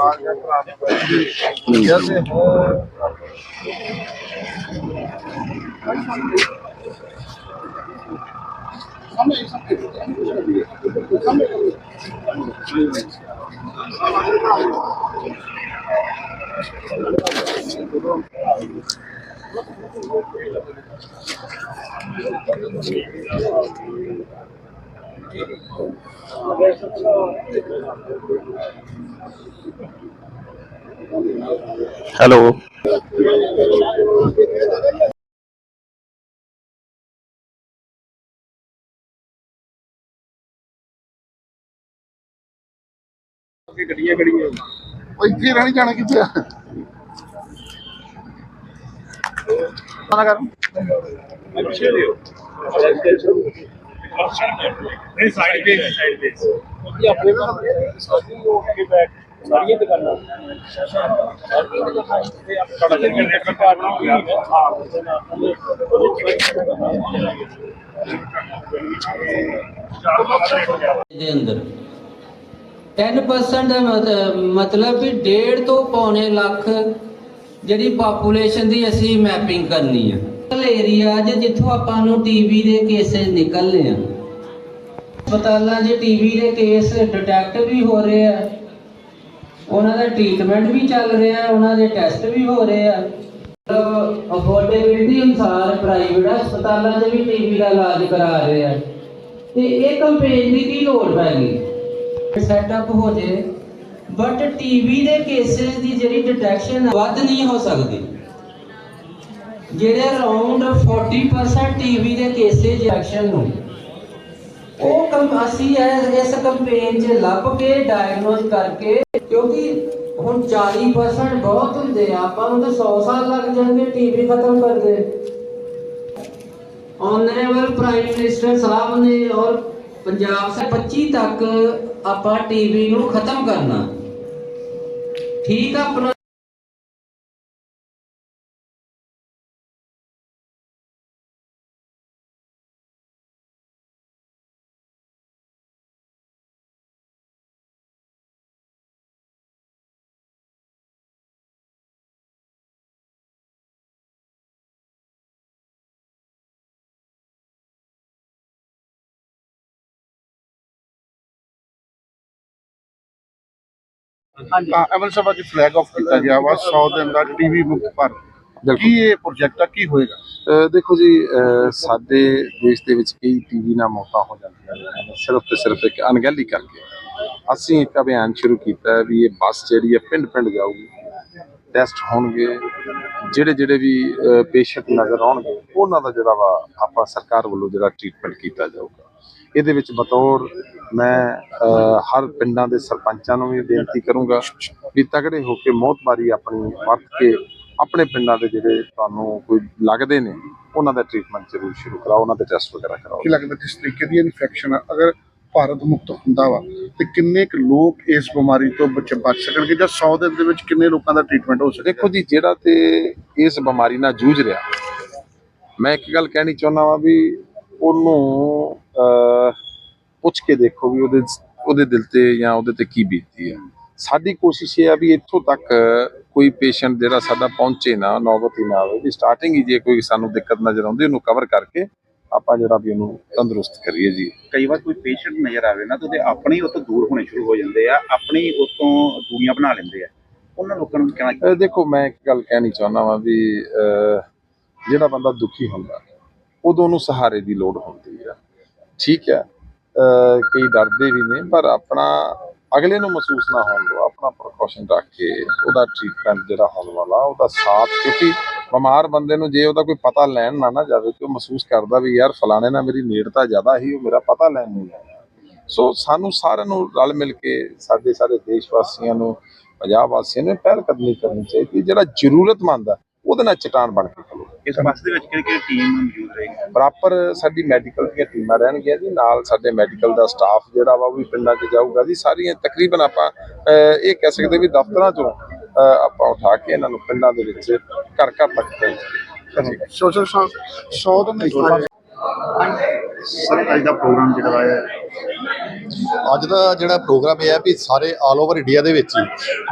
ਆਵਾਜ਼ ਹੈ ਭਰਾ ਨੂੰ ਜੈਸੇ ਹੋ ਹੈਲੋ। ਗੱਡੀਆਂ ਗੱਡੀਆਂ ਉਹ ਇੱਥੇ ਰਹਿਣੀ ਜਾਣਾ ਕਿੱਥੇ ਆ? ਨਾ ਕਰ ਨਹੀਂ ਸਾਈਡ ਤੇ ਸਾਈਡ ਤੇ ਇਹ ਆਪਣੇ ਸਾਰੀਆਂ ਦੁਕਾਨਾਂ। ਸਾਰੀਆਂ ਦੁਕਾਨਾਂ ਤੇ ਆਪਣਾ ਜਨਰੇਟਰ ਕਾਰਡ ਹੋ ਗਿਆ। ਦੇ ਅੰਦਰ। 10% ਦਾ ਮਤ- ਮਤਲਬ ਵੀ ਡੇਢ ਤੋਂ ਪੌਣੇ ਲੱਖ ਜਿਹੜੀ ਪਾਪੂਲੇਸ਼ਨ ਦੀ ਅਸੀਂ ਮੈਪਿੰਗ ਕਰਨੀ ਹੈ ਏਰੀਆ ਜੇ ਜਿੱਥੋਂ ਆਪਾਂ ਨੂੰ ਟੀਵੀ ਦੇ ਕੇਸਿਸ ਨਿਕਲਨੇ ਆ। ਹਸਪਤਾਲਾਂ 'ਚ ਟੀਵੀ ਦੇ ਕੇਸ ਡਿਟੈਕਟ ਵੀ ਹੋ ਰਹੇ ਆ। ਉਹਨਾਂ ਦਾ ਟ੍ਰੀਟਮੈਂਟ ਵੀ ਚੱਲ ਰਿਹਾ, ਉਹਨਾਂ ਦੇ ਟੈਸਟ ਵੀ ਹੋ ਰਹੇ ਆ। ਮਤਲਬ ਅਫੋਰਡੇਬਿਲਟੀ ਅਨੁਸਾਰ ਪ੍ਰਾਈਵੇਟ ਹਸਪਤਾਲਾਂ 'ਚ ਵੀ ਟੀਵੀ ਦਾ ਇਲਾਜ ਕਰਾ ਰਹੇ ਆ। ਤੇ ਇਹ ਕੰਪੇਨ ਦੀ ਕੀ ਲੋੜ ਪੈ ਗਈ? ਸੈਟਅਪ ਹੋ ਜੇ ਬਟ ਟੀਵੀ ਦੇ ਕੇਸਿਸ ਦੀ ਜਿਹੜੀ ਡਿਟੈਕਸ਼ਨ ਵੱਧ ਨਹੀਂ ਹੋ ਸਕਦੀ। ਜਿਹੜੇ ਅਰਾਊਂਡ 40% ਟੀਵੀ ਦੇ ਕੇਸਿਸ ਐਕਸ਼ਨ ਨੂੰ, ਉਹ ਕੰਮ ਅਸੀਂ ਇਸ ਕੰਪੇਨ 'ਚ ਲੱਭ ਕੇ ਡਾਇਗਨੋਸ ਕਰਕੇ, ਕਿਉਂਕਿ ਹੁਣ 40% ਬਹੁਤ ਹੁੰਦੇ ਆ, ਆਪਾਂ ਨੂੰ ਤਾਂ 100 ਸਾਲ ਲੱਗ ਜਾਣਗੇ ਟੀਵੀ ਖਤਮ ਕਰਦੇ। ਆਨਰੇਬਲ ਪ੍ਰਾਈਮ ਮਿਨਿਸਟਰ ਸਾਹਿਬ ਨੇ ਔਰ ਪੰਜਾਬ ਸੇ 25 ਤੱਕ ਆਪਾਂ ਟੀਵੀ ਨੂੰ ਖਤਮ ਕਰਨਾ। ਠੀਕ ਆਪਣਾ। ਅਮਲ ਸਭਾ ਦੀ ਫਲੈਗ ਆਫ ਕੀਤਾ ਗਿਆ ਵਾ 100 ਦਿਨ ਦਾ ਟੀਵੀ ਮੁਕਤ ਭਾਰਤ ਕੀ ਇਹ ਪ੍ਰੋਜੈਕਟ ਆ ਕੀ ਹੋਏਗਾ? ਦੇਖੋ ਜੀ ਸਾਡੇ ਦੇਸ਼ ਦੇ ਵਿੱਚ ਕਈ ਟੀਵੀ ਨਾਲ ਮੌਤਾਂ ਹੋ ਜਾਂਦੀਆਂ ਨੇ। ਸਿਰਫ ਤੇ ਸਿਰਫ ਇੱਕ ਅਣਗਹਿਲੀ ਕਰਕੇ। ਅਸੀਂ ਇੱਕ ਅਭਿਆਨ ਸ਼ੁਰੂ ਕੀਤਾ ਹੈ ਵੀ ਇਹ ਬੱਸ ਜਿਹੜੀ ਹੈ ਪਿੰਡ ਪਿੰਡ ਜਾਊਗੀ। ਟੈਸਟ ਹੋਣਗੇ। ਜਿਹੜੇ ਜਿਹੜੇ ਵੀ ਪੇਸ਼ੈਂਟ ਨਜ਼ਰ ਆਉਣਗੇ ਉਹਨਾਂ ਦਾ ਜਿਹੜਾ ਵਾ ਆਪਾਂ ਸਰਕਾਰ ਵੱਲੋਂ ਜਿਹੜਾ ਟ੍ਰੀਟਮੈਂਟ ਕੀਤਾ ਜਾਊਗਾ। ਇਹਦੇ ਵਿੱਚ ਬਤੌਰ ਮੈਂ ਹਰ ਪਿੰਡਾਂ ਦੇ ਸਰਪੰਚਾਂ ਨੂੰ ਵੀ ਬੇਨਤੀ ਕਰੂੰਗਾ ਵੀ ਤਗੜੇ ਹੋ ਕੇ ਮੌਤਬਾਰੀ ਆਪਣੀ ਵਰਤ ਕੇ ਆਪਣੇ ਪਿੰਡਾਂ ਦੇ ਜਿਹੜੇ ਤੁਹਾਨੂੰ ਕੋਈ ਲੱਗਦੇ ਨੇ ਉਹਨਾਂ ਦਾ ਟ੍ਰੀਟਮੈਂਟ ਜ਼ਰੂਰ ਸ਼ੁਰੂ ਕਰਾਓ ਉਹਨਾਂ ਦੇ ਟੈਸਟ ਵਗੈਰਾ ਕਰਾਓ। ਕੀ ਲੱਗਦਾ ਜਿਸ ਤਰੀਕੇ ਦੀ ਇਨਫੈਕਸ਼ਨ ਆ ਅਗਰ ਭਾਰਤ ਮੁਕਤ ਹੁੰਦਾ ਵਾ ਤੇ ਕਿੰਨੇ ਕੁ ਲੋਕ ਇਸ ਬਿਮਾਰੀ ਤੋਂ ਬਚ ਬਚ ਸਕਣਗੇ ਜਾਂ 100 ਦਿਨ ਦੇ ਵਿੱਚ ਕਿੰਨੇ ਲੋਕਾਂ ਦਾ ਟ੍ਰੀਟਮੈਂਟ ਹੋ ਸਕਦਾ? ਦੇਖੋ ਜੀ ਜਿਹੜਾ ਤੇ ਇਸ ਬਿਮਾਰੀ ਨਾਲ ਜੂਝ ਰਿਹਾ ਮੈਂ ਇੱਕ ਗੱਲ ਕਹਿਣੀ ਚਾਹੁੰਦਾ ਵਾਂ ਵੀ ਉਹਨੂੰ ਪੁੱਛ ਕੇ ਦੇਖੋ ਵੀ ਉਹਦੇ ਉਹਦੇ ਦਿਲ ਤੇ ਜਾਂ ਉਹਦੇ ਤੇ ਕੀ ਬੀਤਦੀ ਹੈ। ਸਾਡੀ ਕੋਸ਼ਿਸ਼ ਇਹ ਆ ਵੀ ਇੱਥੋਂ ਤੱਕ ਕੋਈ ਪੇਸ਼ੈਂਟ ਜਿਹੜਾ ਸਾਡਾ ਪਹੁੰਚੇ ਨਾ ਨੌਬਤ ਹੀ ਨਾ ਆਵੇ ਵੀ ਸਟਾਰਟਿੰਗ ਹੀ ਜੇ ਕੋਈ ਸਾਨੂੰ ਦਿੱਕਤ ਨਜ਼ਰ ਆਉਂਦੀ ਉਹਨੂੰ ਕਵਰ ਕਰਕੇ ਆਪਾਂ ਜਿਹੜਾ ਵੀ ਉਹਨੂੰ ਤੰਦਰੁਸਤ ਕਰੀਏ ਜੀ। ਕਈ ਵਾਰ ਕੋਈ ਪੇਸ਼ੈਂਟ ਨਜ਼ਰ ਆਵੇ ਨਾ ਤਾਂ ਉਹਦੇ ਆਪਣੇ ਹੀ ਉਹ ਤੋਂ ਦੂਰ ਹੋਣੇ ਸ਼ੁਰੂ ਹੋ ਜਾਂਦੇ ਆ ਆਪਣੀ ਹੀ ਉਹ ਤੋਂ ਦੂਰੀਆਂ ਬਣਾ ਲੈਂਦੇ ਆ। ਉਹਨਾਂ ਲੋਕਾਂ ਨੂੰ ਕਹਿਣਾ ਦੇਖੋ ਮੈਂ ਇੱਕ ਗੱਲ ਕਹਿਣੀ ਚਾਹੁੰਦਾ ਵਾਂ ਵੀ ਜਿਹੜਾ ਬੰਦਾ ਦੁਖੀ ਹੁੰਦਾ ਉਦੋਂ ਉਹਨੂੰ ਸਹਾਰੇ ਦੀ ਲੋੜ ਹੁੰਦੀ ਹੈ ਠੀਕ ਹੈ ਕਈ ਡਰਦੇ ਵੀ ਨੇ, ਪਰ ਆਪਣਾ ਅਗਲੇ ਨੂੰ ਮਹਿਸੂਸ ਨਾ ਹੋਣ ਦਿਓ, ਆਪਣਾ ਪ੍ਰੀਕਾਸ਼ਨ ਰੱਖ ਕੇ ਉਹਦਾ ਟ੍ਰੀਟਮੈਂਟ ਜਿਹੜਾ ਹੋਣ ਵਾਲਾ, ਉਹਦਾ ਸਾਥ, ਕਿਉਂਕਿ ਬਿਮਾਰ ਬੰਦੇ ਨੂੰ ਜੇ ਉਹਦਾ ਕੋਈ ਪਤਾ ਲੈਣ ਨਾ ਨਾ ਜਾਵੇ ਕਿ ਉਹ ਮਹਿਸੂਸ ਕਰਦਾ ਵੀ ਯਾਰ ਫਲਾਣੇ ਨਾਲ ਮੇਰੀ ਨੇੜਤਾ ਜ਼ਿਆਦਾ ਹੀ ਉਹ ਮੇਰਾ ਪਤਾ ਲੈਣ ਨਹੀਂ ਆਇਆ। ਸੋ ਸਾਨੂੰ ਸਾਰਿਆਂ ਨੂੰ ਰਲ ਮਿਲ ਕੇ ਸਾਡੇ ਸਾਰੇ ਦੇਸ਼ ਵਾਸੀਆਂ ਨੂੰ, ਪੰਜਾਬ ਵਾਸੀਆਂ ਨੂੰ ਪਹਿਲ ਕਦਮੀ ਕਰਨੀ ਚਾਹੀਦੀ ਜਿਹੜਾ ਜ਼ਰੂਰਤਮੰਦ ਆ ਉਹਦੇ ਨਾਲ ਚਟਾਨ ਬਣ ਕੇ ਖਲੋ ਇਸ ਬੱਸ ਦੇ ਵਿੱਚ ਕਿਹੜੀ ਕਿਹੜੀ ਟੀਮ ਮੌਜੂਦ ਰਹੇਗੀ? ਪ੍ਰੋਪਰ ਸਾਡੀ ਮੈਡੀਕਲ ਦੀਆਂ ਟੀਮਾਂ ਰਹਿਣਗੀਆਂ ਜੀ ਨਾਲ ਸਾਡੇ ਮੈਡੀਕਲ ਦਾ ਸਟਾਫ ਜਿਹੜਾ ਵਾ ਉਹ ਵੀ ਪਿੰਡਾਂ 'ਚ ਜਾਊਗਾ ਜੀ। ਸਾਰੀਆਂ ਤਕਰੀਬਨ ਆਪਾਂ ਇਹ ਕਹਿ ਸਕਦੇ ਵੀ ਦਫ਼ਤਰਾਂ 'ਚੋਂ ਆਪਾਂ ਉਠਾ ਕੇ ਇਹਨਾਂ ਨੂੰ ਪਿੰਡਾਂ ਦੇ ਵਿੱਚ ਘਰ ਘਰ ਤੱਕ ਪਹੁੰਚਾਈਏ ਸੋਸ਼ਲ 100 ਦਿਨ ਦੀ ਸਰ ਅੱਜ ਦਾ ਪ੍ਰੋਗਰਾਮ ਜਿਹੜਾ ਹੈ ਅੱਜ ਦਾ ਜਿਹੜਾ ਪ੍ਰੋਗਰਾਮ ਇਹ ਹੈ ਵੀ ਸਾਰੇ ਆਲ ਓਵਰ ਇੰਡੀਆ ਦੇ ਵਿੱਚ ਹੀ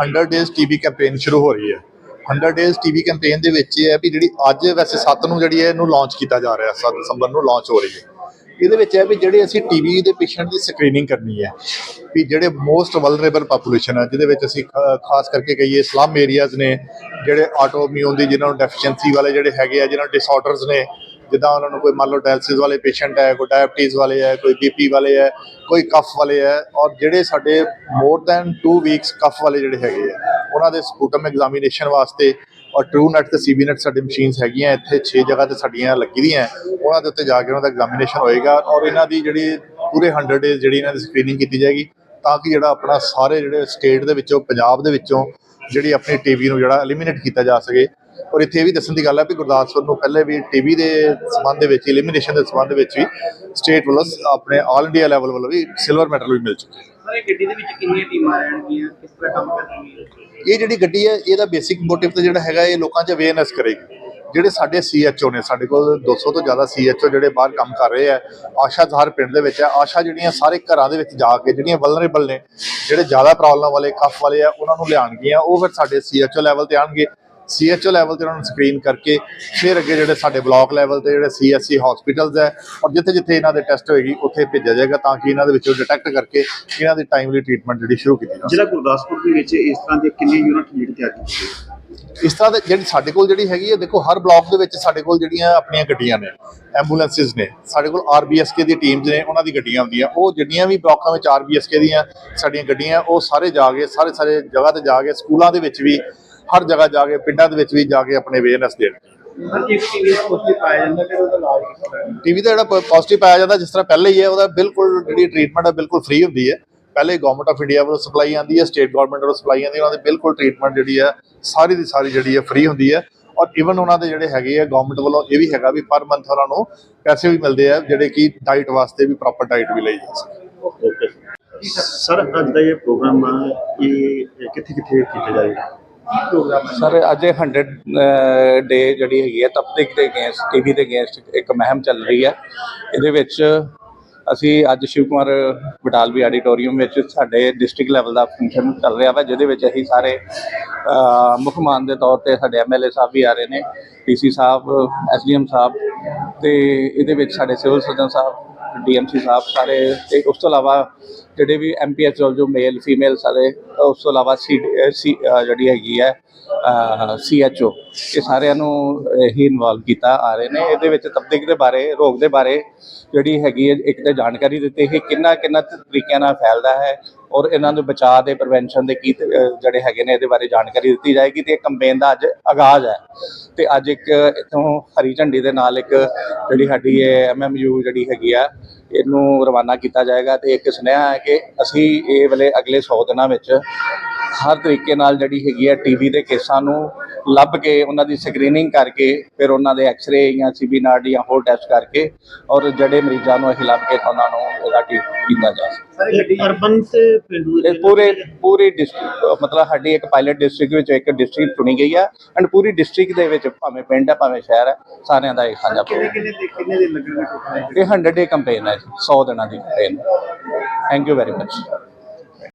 100 ਡੇਜ਼ ਟੀਬੀ ਕੈਂਪੇਨ ਸ਼ੁਰੂ ਹੋ ਰਹੀ ਹੈ। 100 ਡੇਜ਼ ਟੀਬੀ ਕੈਂਪੇਨ ਦੇ ਵਿੱਚ ਇਹ ਹੈ ਵੀ ਜਿਹੜੀ ਅੱਜ ਵੈਸੇ 7 ਨੂੰ ਜਿਹੜੀ ਹੈ ਇਹਨੂੰ ਲਾਂਚ ਕੀਤਾ ਜਾ ਰਿਹਾ 7 ਦਸੰਬਰ ਨੂੰ ਲਾਂਚ ਹੋ ਰਹੀ ਹੈ। ਇਹਦੇ ਵਿੱਚ ਹੈ ਵੀ ਜਿਹੜੇ ਅਸੀਂ ਟੀਬੀ ਦੇ ਪੇਸ਼ੈਂਟ ਦੀ ਸਕਰੀਨਿੰਗ ਕਰਨੀ ਹੈ, ਵੀ ਜਿਹੜੇ ਮੋਸਟ ਵਲਨਰੇਬਲ ਪਾਪੂਲੇਸ਼ਨ ਹੈ, ਜਿਹਦੇ ਵਿੱਚ ਅਸੀਂ ਖਾਸ ਕਰਕੇ ਕਹੀਏ ਸਲਮ ਏਰੀਆਜ਼ ਨੇ, ਜਿਹੜੇ ਆਟੋਇਮਿਊਨ ਦੀ ਜਿਨ੍ਹਾਂ ਨੂੰ ਡੈਫੀਸ਼ੀਐਂਸੀ ਵਾਲੇ ਜਿਹੜੇ ਹੈਗੇ ਆ, ਜਿਹਨਾਂ ਨੂੰ ਡਿਸਆਰਡਰਸ ਨੇ, ਜਿੱਦਾਂ ਉਹਨਾਂ ਨੂੰ ਕੋਈ ਮੰਨ ਲਓ ਡਾਇਲਸਿਸ ਵਾਲੇ ਪੇਸ਼ੈਂਟ ਹੈ, ਕੋਈ ਡਾਇਬਟੀਜ਼ ਵਾਲੇ ਹੈ, ਕੋਈ ਬੀਪੀ ਵਾਲੇ ਹੈ, ਕੋਈ ਕਫ ਵਾਲੇ ਹੈ, ਔਰ ਜਿਹੜੇ ਸਾਡੇ ਮੋਰ ਦੈਨ 2 ਵੀਕਸ ਕਫ ਵਾਲੇ ਜਿਹੜੇ ਹੈਗੇ ਆ ਉਹਨਾਂ ਦੇ ਸਪੂਟਮ ਐਗਜ਼ਾਮੀਨੇਸ਼ਨ ਵਾਸਤੇ ਔਰ ਟਰੂ ਟਰੂਨੈਟ ਤੇ ਸੀਬੀਨੈਟ ਸਾਡੀ ਮਸ਼ੀਨਸ ਹੈਗੀਆਂ, ਇੱਥੇ 6 ਜਗ੍ਹਾ ਤੇ ਸਾਡੀਆਂ ਲੱਗੀ ਦੀਆਂ ਉਹਨਾਂ ਦੇ ਉੱਤੇ ਜਾ ਕੇ ਉਹਨਾਂ ਦਾ ਐਗਜ਼ਾਮੀਨੇਸ਼ਨ ਹੋਏਗਾ ਔਰ ਇਹਨਾਂ ਦੀ ਜਿਹੜੀ ਪੂਰੇ 100 ਡੇਜ਼ ਜਿਹੜੀ ਇਹਨਾਂ ਦੀ ਸਕਰੀਨਿੰਗ ਕੀਤੀ ਜਾਏਗੀ ਤਾਂ ਕਿ ਜਿਹੜਾ ਆਪਣਾ ਸਾਰੇ ਜਿਹੜੇ ਸਟੇਟ ਦੇ ਵਿੱਚੋਂ, ਪੰਜਾਬ ਦੇ ਵਿੱਚੋਂ ਜਿਹੜੀ ਆਪਣੀ ਟੀਬੀ ਨੂੰ ਜਿਹੜਾ ਐਲੀਮੀਨੇਟ ਕੀਤਾ ਜਾ ਸਕੇ। ਔਰ ਇੱਥੇ ਇਹ ਵੀ ਦੱਸਣ ਦੀ ਗੱਲ ਹੈ ਵੀ ਗੁਰਦਾਸਪੁਰ ਨੂੰ ਪਹਿਲੇ ਵੀ ਟੀਬੀ ਦੇ ਸੰਬੰਧ ਦੇ ਵਿੱਚ ਐਲੀਮੀਨੇਸ਼ਨ ਦੇ ਸੰਬੰਧ ਵਿੱਚ ਵੀ ਸਟੇਟ ਵੱਲੋਂ ਆਪਣੇ ਆਲ ਇੰਡੀਆ ਲੈਵਲ ਵੱਲੋਂ ਵੀ ਸਿਲਵਰ ਮੈਡਲ ਵੀ ਮਿਲ ਚੁੱਕੇ ਹੈ ਸਾਰੇ ਗੱਡੀ ਦੇ ਵਿੱਚ ਕਿੰਨੀਆਂ ਟੀਮਾਂ ਰਹਿਣਗੀਆਂ? ਕਿਸ ਤਰ੍ਹਾਂ ਕੰਮ ਕਰਨਗੀਆਂ? ਇਹ ਜਿਹੜੀ ਗੱਡੀ ਹੈ, ਇਹਦਾ ਬੇਸਿਕ ਮੋਟਿਵ ਤੇ ਜਿਹੜਾ ਹੈਗਾ, ਇਹ ਲੋਕਾਂ 'ਚ ਅਵੇਅਰਨੈਸ ਕਰੇਗੀ। ਜਿਹੜੇ ਸਾਡੇ ਸੀਐਚਓ ਨੇ, ਸਾਡੇ ਕੋਲ 200 ਤੋਂ ਜ਼ਿਆਦਾ ਸੀਐਚਓ ਜਿਹੜੇ ਬਾਹਰ ਕੰਮ ਕਰ ਰਹੇ ਆ ਆਸ਼ਾ ਹਰ ਪਿੰਡ ਦੇ ਵਿੱਚ ਹੈ। ਆਸ਼ਾ ਜਿਹੜੀਆਂ ਸਾਰੇ ਘਰਾਂ ਦੇ ਵਿੱਚ ਜਾ ਕੇ, ਜਿਹੜੀਆਂ ਵਲਨਰੇਬਲ ਨੇ, ਜਿਹੜੇ ਜ਼ਿਆਦਾ ਪ੍ਰੋਬਲਮ ਵਾਲੇ ਕਫ ਵਾਲੇ ਆ, ਉਹਨਾਂ ਨੂੰ ਲਿਆਣਗੀਆਂ ਉਹ ਫਿਰ ਸਾਡੇ ਸੀਐਚਓ ਲੈਵਲ ਤੇ ਆਣਗੇ ਸੀਐਚਓ ਲੈਵਲ ਤੇ ਉਹਨਾਂ ਨੂੰ ਸਕਰੀਨ ਕਰਕੇ ਫਿਰ ਅੱਗੇ ਜਿਹੜੇ ਸਾਡੇ ਬਲਾਕ ਲੈਵਲ ਤੇ ਜਿਹੜੇ ਸੀਐਸਸੀ ਹਸਪੀਟਲਸ ਹੈ ਔਰ ਜਿੱਥੇ ਜਿੱਥੇ ਇਹਨਾਂ ਦੇ ਟੈਸਟ ਹੋਏਗੀ ਉੱਥੇ ਭੇਜਿਆ ਜਾਏਗਾ ਤਾਂ ਕਿ ਇਹਨਾਂ ਦੇ ਵਿੱਚੋਂ ਡਿਟੈਕਟ ਕਰਕੇ ਇਹਨਾਂ ਦੀ ਟਾਈਮਲੀ ਟ੍ਰੀਟਮੈਂਟ ਜਿਹੜੀ ਸ਼ੁਰੂ ਕੀਤੀ ਜਾ ਸਕੇ ਜ਼ਿਲ੍ਹਾ ਗੁਰਦਾਸਪੁਰ ਦੇ ਵਿੱਚ ਇਸ ਤਰ੍ਹਾਂ ਦੇ ਕਿੰਨੇ ਯੂਨਿਟ ਜਿਹੜੀ ਤਿਆਰ ਕੀਤੀ ਇਸ ਤਰ੍ਹਾਂ ਦੇ ਜਿਹੜੀ ਸਾਡੇ ਕੋਲ ਜਿਹੜੀ ਹੈਗੀ ਹੈ ਦੇਖੋ ਹਰ ਬਲਾਕ ਦੇ ਵਿੱਚ ਸਾਡੇ ਕੋਲ ਜਿਹੜੀਆਂ ਆਪਣੀਆਂ ਗੱਡੀਆਂ ਨੇ ਐਂਬੂਲੈਂਸਿਸ ਨੇ ਸਾਡੇ ਕੋਲ ਆਰਬੀਐਸਕੇ ਦੀ ਟੀਮਸ ਨੇ ਉਹਨਾਂ ਦੀ ਗੱਡੀਆਂ ਹੁੰਦੀਆਂ। ਉਹ ਜਿੰਨੀਆਂ ਵੀ ਬਲਾਕਾਂ ਵਿੱਚ ਆਰਬੀਐਸਕੇ ਦੀਆਂ ਸਾਡੀਆਂ ਗੱਡੀਆਂ ਉਹ ਸਾਰੇ ਜਾ ਕੇ ਸਾਰੇ ਸਾਰੇ ਜਗ੍ਹਾ ਤੇ ਜਾ ਕੇ ਸਕੂਲਾਂ ਦੇ ਵਿੱਚ ਵੀ ਹਰ ਜਗ੍ਹਾ ਜਾ ਕੇ ਪਿੰਡਾਂ ਦੇ ਵਿੱਚ ਵੀ ਜਾ ਕੇ ਆਪਣੇ ਅਵੇਅਰਨੈਸ ਦੇਣ। ਟੀਵੀ ਦਾ ਜਿਹੜਾ ਪੋਜ਼ਿਟਿਵ ਪਾਇਆ ਜਾਂਦਾ ਜਿਸ ਤਰ੍ਹਾਂ ਪਹਿਲੇ ਹੀ ਹੈ ਉਹਦਾ ਬਿਲਕੁਲ ਜਿਹੜੀ ਟ੍ਰੀਟਮੈਂਟ ਹੈ ਬਿਲਕੁਲ ਫ੍ਰੀ ਹੁੰਦੀ ਹੈ। ਪਹਿਲੇ ਗਵਰਨਮੈਂਟ ਆਫ ਇੰਡੀਆ ਵੱਲੋਂ ਸਪਲਾਈ ਆਉਂਦੀ ਹੈ ਸਟੇਟ ਗਵਰਨਮੈਂਟ ਵੱਲੋਂ ਸਪਲਾਈ ਆਉਂਦੀ ਹੈ ਉਹਨਾਂ ਦੀ ਬਿਲਕੁਲ ਟ੍ਰੀਟਮੈਂਟ ਜਿਹੜੀ ਹੈ ਸਾਰੀ ਦੀ ਸਾਰੀ ਜਿਹੜੀ ਹੈ ਫ੍ਰੀ ਹੁੰਦੀ ਹੈ। ਔਰ ਇਵਨ ਉਹਨਾਂ ਦੇ ਜਿਹੜੇ ਹੈਗੇ ਆ ਗਵਰਨਮੈਂਟ ਵੱਲੋਂ ਇਹ ਵੀ ਹੈਗਾ ਵੀ ਪਰ ਮੰਥ ਉਹਨਾਂ ਨੂੰ ਪੈਸੇ ਵੀ ਮਿਲਦੇ ਆ ਜਿਹੜੇ ਕਿ ਡਾਈਟ ਵਾਸਤੇ ਵੀ ਪ੍ਰੋਪਰ ਡਾਈਟ ਵੀ ਲਈ ਜਾ ਸਕੇ। ਓਕੇ ਸਰ ਅੱਜ ਦਾ ਇਹ ਪ੍ਰੋਗਰਾਮ ਆ ਇਹ ਕਿੱਥੇ ਕਿੱਥੇ ਕੀਤਾ ਜਾਏਗਾ? ਕੀ ਪ੍ਰੋਗਰਾਮ ਹੈ? ਸਰ ਅੱਜ ਇਹ 100 ਡੇ ਜਿਹੜੀ ਹੈਗੀ ਹੈ ਤਪਦਿਕ ਦੇ ਅਗੇਂਸਟ ਟੀਵੀ ਦੇ ਅਗੇਂਸਟ ਇੱਕ ਮਹਿਮ ਚੱਲ ਰਹੀ ਹੈ। ਇਹਦੇ ਵਿੱਚ ਅਸੀਂ ਅੱਜ ਸ਼ਿਵ ਕੁਮਾਰ ਬਟਾਲਵੀ ਆਡੀਟੋਰੀਅਮ ਵਿੱਚ ਸਾਡੇ ਡਿਸਟ੍ਰਿਕਟ ਲੈਵਲ ਦਾ ਫੰਕਸ਼ਨ ਚੱਲ ਰਿਹਾ ਵਾ, ਜਿਹਦੇ ਵਿੱਚ ਅਸੀਂ ਸਾਰੇ ਮੁੱਖ ਮਾਨ ਦੇ ਤੌਰ ਤੇ ਸਾਡੇ ਐਮਐਲਏ ਸਾਹਿਬ ਵੀ ਆ ਰਹੇ ਨੇ ਡੀਸੀ ਸਾਹਿਬ ਐਸਡੀਐਮ ਸਾਹਿਬ ਤੇ ਇਹਦੇ ਵਿੱਚ ਸਾਡੇ ਸਿਵਲ ਸਰਜਨ ਸਾਹਿਬ ਡੀਐਮਸੀ ਸਾਹਿਬ ਸਾਰੇ ਤੇ ਉਸ ਤੋਂ ਇਲਾਵਾ ਜਿਹੜੇ ਵੀ ਐਮਪੀਐਚ ਜੋ ਮੇਲ ਫੀਮੇਲ ਸਾਰੇ, ਉਸ ਤੋਂ ਇਲਾਵਾ ਸੀ ਜਿਹੜੀ ਹੈਗੀ ਹੈ ਸੀਐਚਓ ਇਹ ਸਾਰਿਆਂ ਨੂੰ ਹੀ ਇਨਵੋਲਵ ਕੀਤਾ ਆ ਰਹੇ ਨੇ। ਇਹਦੇ ਵਿੱਚ ਤਬਦੀਕ ਦੇ ਬਾਰੇ, ਰੋਗ ਦੇ ਬਾਰੇ ਜਿਹੜੀ ਹੈਗੀ ਹੈ, ਇੱਕ ਤਾਂ ਜਾਣਕਾਰੀ ਦਿੱਤੀ ਕਿ ਕਿੰਨਾ ਕਿੰਨਾ ਤਰੀਕਿਆਂ ਨਾਲ ਫੈਲਦਾ ਹੈ ਔਰ ਇਹਨਾਂ ਦੇ ਬਚਾਅ ਦੇ ਪ੍ਰੀਵੈਂਸ਼ਨ ਦੇ ਕੀ ਜਿਹੜੇ ਹੈਗੇ ਨੇ ਇਹਦੇ ਬਾਰੇ ਜਾਣਕਾਰੀ ਦਿੱਤੀ ਜਾਏਗੀ ਤੇ ਇਹ ਕੰਪੇਨ ਦਾ ਅੱਜ ਆਗਾਜ਼ ਹੈ। ਤੇ ਅੱਜ ਇੱਕ ਇਥੋਂ ਹਰੀ ਝੰਡੀ ਦੇ ਨਾਲ ਇੱਕ ਜਿਹੜੀ ਸਾਡੀ ਇਹ ਐਮਐਮਯੂ ਜਿਹੜੀ ਹੈਗੀ ਆ, ਇਹਨੂੰ ਰਵਾਨਾ ਕੀਤਾ ਜਾਏਗਾ ਤੇ ਇੱਕ ਸੁਨੇਹਾ ਹੈ ਕਿ ਅਸੀਂ ਇਹ ਵੇਲੇ ਅਗਲੇ 100 ਦਿਨਾਂ ਵਿੱਚ ਹਰ ਤਰੀਕੇ ਨਾਲ ਜਿਹੜੀ ਹੈਗੀ ਹੈ ਟੀਬੀ ਦੇ ਕੇਸਾਂ ਨੂੰ ਲੱਭ ਕੇ ਉਹਨਾਂ ਦੀ ਸਕਰੀਨਿੰਗ ਕਰਕੇ ਫਿਰ ਉਹਨਾਂ ਦੇ ਐਕਸ-ਰੇ ਜਾਂ ਸੀਬੀ ਨਾਡੀ ਜਾਂ ਹੋਰ ਟੈਸਟ ਕਰਕੇ ਔਰ ਜਿਹੜੇ ਮਰੀਜ਼ਾਂ ਨੂੰ ਅਸੀਂ ਲੱਭ ਕੇ ਉਹਨਾਂ ਨੂੰ ਇਹਦਾ ਟ੍ਰੀਟ ਕੀਤਾ ਜਾ ਸਕੇ। ਸਾਰੇ ਗੱਡੀ ਅਰਬਨ ਤੇ ਪਿੰਡੂ ਇਹ ਪੂਰੇ ਪੂਰੀ ਡਿਸਟ੍ਰਿਕਟ ਮਤਲਬ ਸਾਡੀ ਇੱਕ ਪਾਇਲਟ ਡਿਸਟ੍ਰਿਕਟ ਵਿੱਚ ਇੱਕ ਡਿਸਟ੍ਰਿਕਟ ਚੁਣੀ ਗਈ ਹੈ ਐਂਡ ਪੂਰੀ ਡਿਸਟ੍ਰਿਕਟ ਦੇ ਵਿੱਚ ਭਾਵੇਂ ਪਿੰਡ ਹੈ ਭਾਵੇਂ ਸ਼ਹਿਰ ਹੈ ਸਾਰਿਆਂ ਦਾ ਇੱਕ ਸਾਂਝਾ ਕਿੰਨੇ ਕਿੰਨੇ ਦੇ ਲੱਗਣਗੇ ਇਹ 100 ਡੇ ਕੰਪੇਨ ਹੈ 100 ਦਿਨਾਂ ਦੀ campaign thank you very much